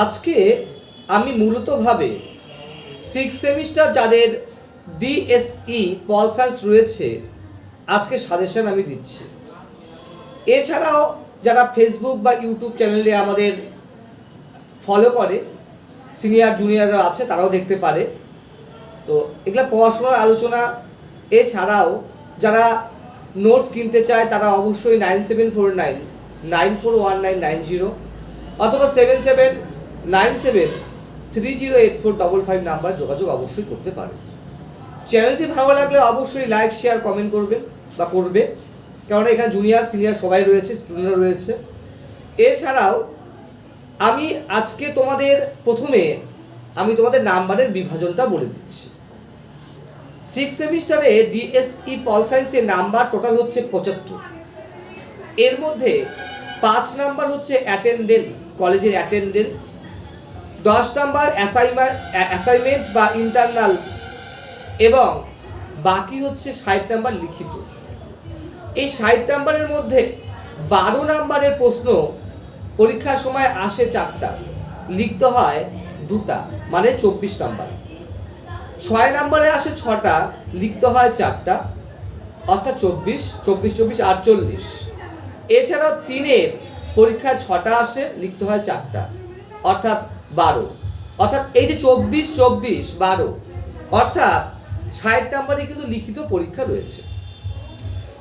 আজকে আমি মূলতভাবে সিক্স সেমিস্টার যাদের ডিএসই পল সায়েন্স রয়েছে, আজকে সাজেশন আমি দিচ্ছি। এছাড়াও যারা ফেসবুক বা ইউটিউব চ্যানেলে আমাদের ফলো করে সিনিয়র জুনিয়ররা আছে, তারাও দেখতে পারে। তো এগুলো পড়াশোনার আলোচনা। এছাড়াও যারা নোটস কিনতে চায়, তারা অবশ্যই nine seven four nine nine four one nine nine zero অথবা seven seven nine seven three zero eight four double five number যোগাযোগ অবশ্যই করতে পারে চ্যানেলটি ভালো লাগলে অবশ্যই লাইক, শেয়ার, কমেন্ট করবেন বা করবে। কারণ এখানে জুনিয়র, সিনিয়র সবাই রয়েছে, স্টুডেন্টরা রয়েছে। এছাড়াও আমি আজকে তোমাদের প্রথমে আমি তোমাদের নাম্বারের বিভাজনটা বলে দিচ্ছি। সিক্স সেমিস্টারে ডিএসই পল সায়েন্সের নাম্বার টোটাল হচ্ছে পঁচাত্তর। এর মধ্যে পাঁচ নাম্বার হচ্ছে অ্যাটেন্ডেন্স, কলেজের অ্যাটেন্ডেন্স। দশ নম্বর অ্যাসাইনমেন্ট বা ইন্টারনাল এবং বাকি হচ্ছে ষাট নাম্বার লিখিত। এই ষাট নাম্বারের মধ্যে বারো নাম্বারের প্রশ্ন পরীক্ষার সময় আসে চারটা, লিখতে হয় দুটা মানে চব্বিশ নাম্বার। ছয় নাম্বারে আসে ছটা, লিখতে হয় চারটা, অর্থাৎ চব্বিশ চব্বিশ চব্বিশ, আটচল্লিশ। এছাড়াও তিনের পরীক্ষায় ছটা আসে, লিখতে হয় চারটা, অর্থাৎ বারো। অর্থাৎ এই যে চব্বিশ চব্বিশ, বারো, অর্থাৎ ষাট নাম্বারে কিন্তু লিখিত পরীক্ষা রয়েছে।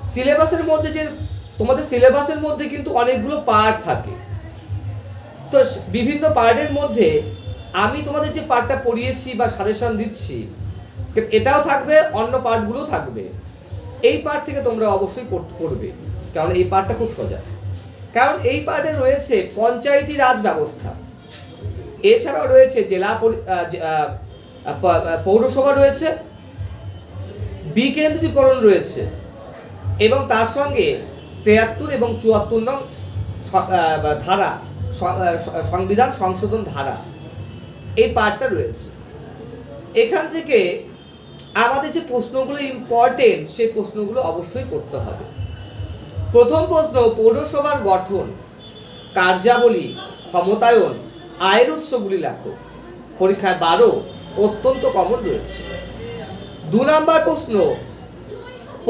সিলেবাসের মধ্যে যে, তোমাদের সিলেবাসের মধ্যে কিন্তু অনেকগুলো পার্ট থাকে। তো বিভিন্ন পার্টের মধ্যে আমি তোমাদের যে পার্টটা পড়িয়েছি বা সাজেশন দিচ্ছি এটাও থাকবে, অন্য পার্টগুলো থাকবে। এই পার্ট থেকে তোমরা অবশ্যই পড়বে। কারণ এই পার্টটা খুব সোজা। কারণ এই পার্টে রয়েছে পঞ্চায়েতি রাজ ব্যবস্থা। এছাড়াও রয়েছে জেলা পৌরসভা রয়েছে, বিকেন্দ্রীকরণ রয়েছে, এবং তার সঙ্গে তেয়াত্তর এবং চুয়াত্তর নং ধারা সংবিধান সংশোধন ধারা, এই পার্টটা রয়েছে। এখান থেকে আমাদের যে প্রশ্নগুলো ইম্পর্টেন্ট সেই প্রশ্নগুলো অবশ্যই করতে হবে। প্রথম প্রশ্ন, পৌরসভার গঠন, কার্যাবলী, ক্ষমতায়ন আয়ের উৎসগুলি লেখো। পরীক্ষায় বারো, অত্যন্ত কমন রয়েছে। দু নম্বর প্রশ্ন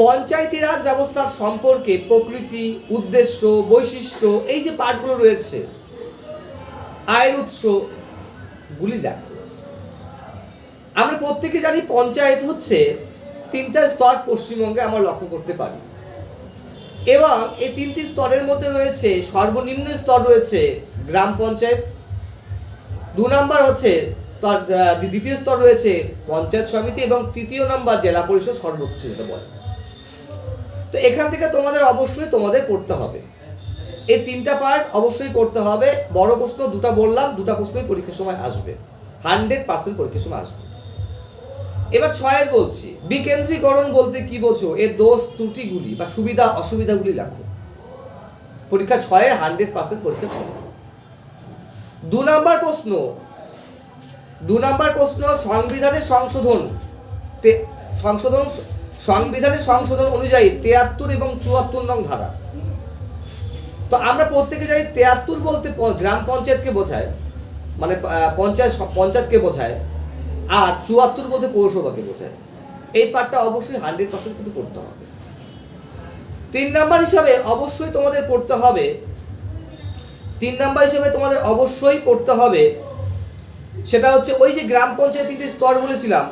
পঞ্চায়েতি রাজ ব্যবস্থার সম্পর্কে প্রকৃতি, উদ্দেশ্য, বৈশিষ্ট্য, এই যে পাঠগুলো রয়েছে, আয়ের উৎসগুলি দেখো আমরা প্রত্যেকে জানি পঞ্চায়েত হচ্ছে তিনটা স্তর পশ্চিমবঙ্গে আমরা লক্ষ্য করতে পারি। এবং এই তিনটি স্তরের মধ্যে রয়েছে সর্বনিম্ন স্তর রয়েছে গ্রাম পঞ্চায়েত দু নম্বর হচ্ছে স্তর দ্বিতীয় স্তর রয়েছে পঞ্চায়েত সমিতি এবং তৃতীয় নাম্বার জেলা পরিষদ সর্বোচ্চ যেটা বলে। তো এখান থেকে তোমাদের অবশ্যই তোমাদের পড়তে হবে। এই তিনটা পার্ট অবশ্যই পড়তে হবে। বড় প্রশ্ন দুটো বললাম, দুটো প্রশ্নই পরীক্ষার সময় আসবে। হান্ড্রেড পার্সেন্ট পরীক্ষার সময় আসবে। এবার ছয়ের বলছি, বিকেন্দ্রীকরণ বলতে কি বলছো এর দোষ, ত্রুটিগুলি বা সুবিধা, অসুবিধাগুলি লেখো। পরীক্ষা ছয়ের হান্ড্রেড পার্সেন্ট পরীক্ষা করো। দু নাম্বার প্রশ্ন। দু নাম্বার প্রশ্ন, সংবিধানের সংশোধন। সংশোধন, সংবিধানের সংশোধন অনুযায়ী তেয়াত্তর এবং চুয়াত্তর নং ধারা। তো আমরা প্রত্যেকে জানি তেয়াত্তর বলতে গ্রাম পঞ্চায়েতকে বোঝায়। মানে পঞ্চায়েত, পঞ্চায়েতকে বোঝায়। আর চুয়াত্তর বলতে পৌরসভাকে বোঝায়। এই পার্টটা অবশ্যই হান্ড্রেড পার্সেন্ট কিন্তু পড়তে হবে। তিন নাম্বার হিসাবে অবশ্যই তোমাদের পড়তে হবে তিন নাম্বার হিসেবে তোমাদের অবশ্যই পড়তে হবে। সেটা হচ্ছে ওই যে গ্রাম পঞ্চায়েত তিনটি স্তর বলেছিলাম,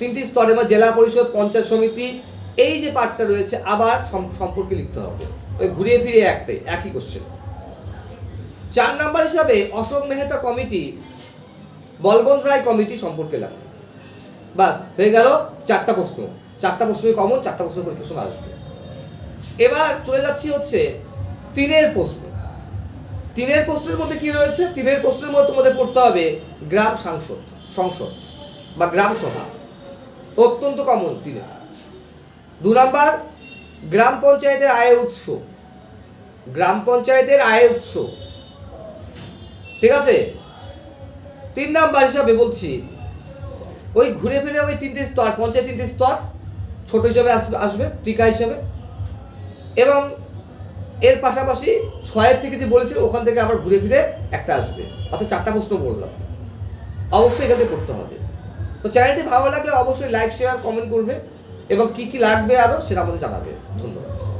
তিনটি স্তরে বা জেলা পরিষদ, পঞ্চায়েত সমিতি, এই যে পার্টটা রয়েছে, আবার সম্পর্কে লিখতে হবে। ওই ঘুরিয়ে ফিরে একটাই, একই কোশ্চেন চার নাম্বার হিসাবে অশোক মেহতা কমিটি বলবন্ত রায় কমিটি সম্পর্কে লেখো। বাস, হয়ে গেল চারটা প্রশ্ন। চারটা প্রশ্নই কমন চারটা প্রশ্ন পরীক্ষা আসবে। এবার চলে যাচ্ছি হচ্ছে তিনের প্রশ্ন। তিনের প্রশ্নের মধ্যে কি রয়েছে? তিনের প্রশ্নের মধ্যে তোমাদের পড়তে হবে গ্রাম সাংসদ, সংসদ বা গ্রাম সভা। অত্যন্ত কমন তিনের। দু নম্বর, গ্রাম পঞ্চায়েতের আয়ের উৎস। গ্রাম পঞ্চায়েতের আয়ের উৎস। ঠিক আছে? তিন নাম্বার হিসাবে বলছি, ওই ঘুরে ফিরে ওই তিনটে স্তর, পঞ্চায়েত তিনটে স্তর, ছোট হিসাবে আসবে আসবে, টিকা হিসাবে। এবং এর পাশাপাশি ছয়ের থেকে যে বলেছে ওখান থেকে আবার ঘুরে ফিরে একটা আসবে। অর্থাৎ চারটা প্রশ্ন বললাম অবশ্যই এখান থেকে করতে হবে। তো চ্যানেলটি ভালো লাগলে অবশ্যই লাইক শেয়ার কমেন্ট করবে এবং কি কি লাগবে আরও সেটা আমাদের জানাবে। ধন্যবাদ।